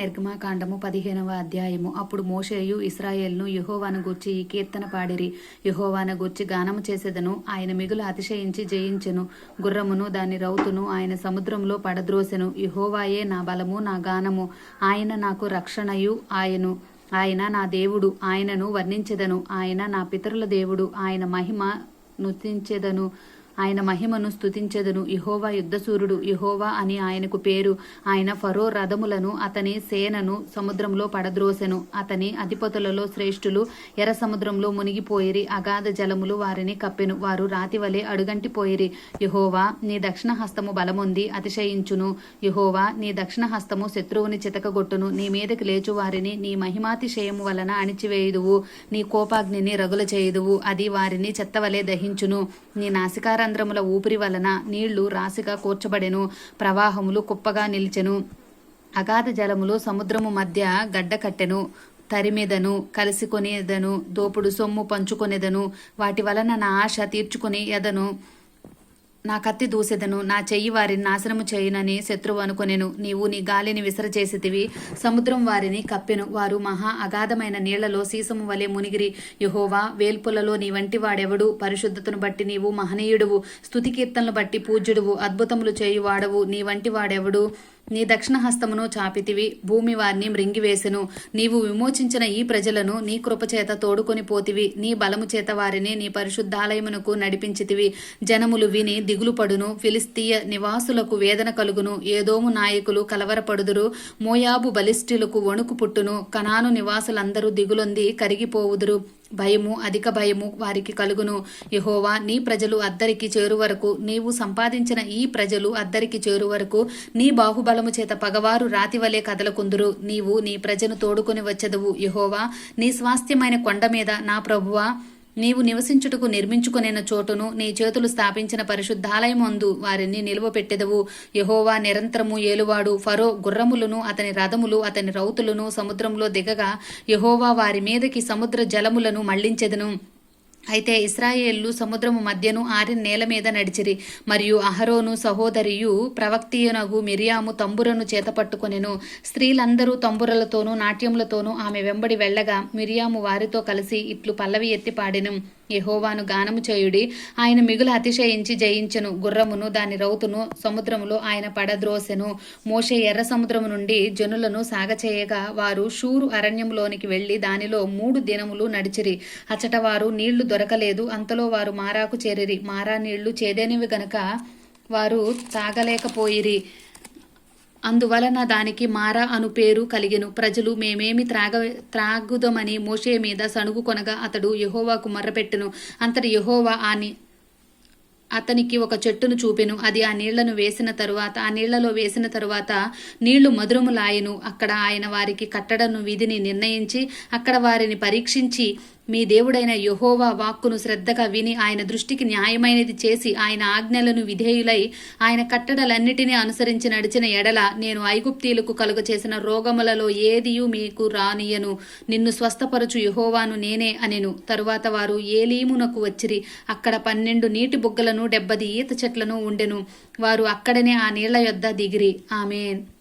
నిర్గమాకాండము పదిహేనవ అధ్యాయము. అప్పుడు మోషేయు ఇస్రాయేల్ను యహోవాను గూర్చి ఈ కీర్తన పాడిరి. యహోవాను గూర్చి గానము చేసేదను ఆయన మిగులు అతిశయించి జయించెను. గుర్రమును దాని రౌతును ఆయన సముద్రంలో పడద్రోసెను. యహోవాయే నా బలము నా గానము. ఆయన నాకు రక్షణయు ఆయను. ఆయన నా దేవుడు ఆయనను వర్ణించెదను. ఆయన నా పితరుల దేవుడు ఆయన మహిమ నృతించెదను. ఆయన మహిమను స్తుతించెదను. ఇహోవా యుద్ధసూరుడు ఇహోవా అని ఆయనకు పేరు. ఆయన ఫరో రథములను అతని సేనను సముద్రంలో పడద్రోసెను. అతని అధిపతులలో శ్రేష్ఠులు ఎర్ర సముద్రంలో మునిగిపోయిరి. అగాధ జలములు వారిని కప్పెను. వారు రాతి వలె అడుగంటిపోయిరి. యహోవా నీ దక్షిణ హస్తము బలముంది అతిశయించును. యహోవా నీ దక్షిణ హస్తము శత్రువుని చితకగొట్టును. నీ మీదకి లేచు వారిని నీ మహిమాతిశయము వలన అణిచివేయుదువు. నీ కోపాగ్నిని రగుల చేయుదువు అది వారిని చెత్తవలే దహించును. నీ రంధ్రముల ఊపిరి వలన నీళ్ళు రాశిగా కూర్చబడెను. ప్రవాహములు కుప్పగా నిలిచెను. అగాధ జలములు సముద్రము మధ్య గడ్డ కట్టెను. తరిమెదను కలిసికొనేదను దోపుడు సొమ్ము పంచుకొనేదను. వాటి వలన నా ఆశ తీర్చుకుని ఎదను. నా కత్తి దూసెదను నా చెయ్యి వారిని నాశనము చేయునని శత్రువు అనుకొనెను. నీవు నీ గాలిని విసరచేసితివి సముద్రం వారిని కప్పెను. వారు మహా అగాధమైన నీళ్ళలో సీసము వలె మునిగిరి. యహోవా వేల్పులలో నీ వంటి వాడెవడు? పరిశుద్ధతను బట్టి నీవు మహనీయుడువు. స్థుతికీర్తనలు బట్టి పూజ్యుడువు. అద్భుతములు చేయువాడవు. నీ వంటి వాడెవడు? నీ దక్షిణ హస్తమును చాపితివి భూమి వారిని మృంగివేసెను. నీవు విమోచించిన ఈ ప్రజలను నీ కృపచేత తోడుకొని పోతివి. నీ బలము చేత వారిని నీ పరిశుద్ధాలయమునకు నడిపించితివి. జనములు విని దిగులు పడును ఫిలిస్తీయ నివాసులకు వేదన కలుగును. ఏదోము నాయకులు కలవరపడుదురు. మోయాబు బలిష్ఠులకు వణుకు పుట్టును. కనాను నివాసులందరూ దిగులొంది కరిగిపోవుదురు. భయము అధిక భయము వారికి కలుగును. యహోవా నీ ప్రజలు అద్దరికి చేరు వరకు నీవు సంపాదించిన ఈ ప్రజలు అద్దరికి చేరు వరకు నీ బాహుబలము చేత పగవారు రాతివలే కదలకుందురు. నీవు నీ ప్రజను తోడుకొని వచ్చదవు. యహోవా నీ స్వాస్థ్యమైన కొండ మీద నా ప్రభువా నీవు నివసించుటకు నిర్మించుకునేన చోటును నీ చేతులు స్థాపించిన పరిశుద్ధాలయమందు వారిని నిలువపెట్టెదవు. యహోవా నిరంతరము ఏలువాడు. ఫరో గుర్రములను అతని రథములు అతని రౌతులను సముద్రంలో దిగగా యహోవా వారి మీదకి సముద్ర జలములను మళ్ళించెదను అయితే ఇస్రాయేళ్ళు సముద్రము మధ్యను ఆరిన నేల మీద నడిచిరి. మరియు అహరోను సహోదరియు ప్రవక్తియునగు మిరియాము తంబురను చేతపట్టుకొనెను స్త్రీలందరూ తంబురలతోనూ నాట్యములతోనూ ఆమె వెంబడి వెళ్ళగా మిరియాము వారితో కలిసి ఇట్లు పల్లవి ఎత్తి పాడెను. యహోవాను గానము చేయుడి. ఆయన మిగులు అతిశయించి జయించెను. గుర్రమును దాని రౌతును సముద్రములో ఆయన పడద్రోసెను. మోషే ఎర్ర సముద్రము నుండి జనులను సాగచేయగా వారు షూరు అరణ్యంలోనికి వెళ్ళి దానిలో మూడు దినములు నడిచిరి. అచట వారు నీళ్ళు దొరకలేదు. అంతలో వారు మారాకు చేరిరి. మారా నీళ్ళు చేదేనివి గనక వారు తాగలేకపోయిరి. అందువలన దానికి మారా అను పేరు కలిగెను. ప్రజలు మేమేమి త్రాగ త్రాగుదమని మోషే మీద సణుగు కొనగా అతడు యహోవాకు మర్రపెట్టెను. అంతటి యహోవా అని అతనికి ఒక చెట్టును చూపెను. అది ఆ నీళ్ళను వేసిన తరువాత ఆ నీళ్ళలో వేసిన తరువాత నీళ్ళు మధురములాయెను అక్కడ ఆయన వారికి కట్టడను విధిని నిర్ణయించి అక్కడ వారిని పరీక్షించి మీ దేవుడైన యహోవా వాక్కును శ్రద్ధగా విని ఆయన దృష్టికి న్యాయమైనది చేసి ఆయన ఆజ్ఞలను విధేయులై ఆయన కట్టడలన్నిటినీ అనుసరించి నడిచిన ఎడల నేను ఐగుప్తీలకు కలుగ చేసిన రోగములలో ఏదియూ మీకు రానియను. నిన్ను స్వస్థపరచు యహోవాను నేనే అనెను. తరువాత వారు ఏలీమునకు వచ్చిరి. అక్కడ పన్నెండు నీటి బుగ్గలను డెబ్బది ఈత చెట్లను ఉండెను. వారు అక్కడనే ఆ నీళ్ళ యొద్ద దిగిరి. ఆమెన్.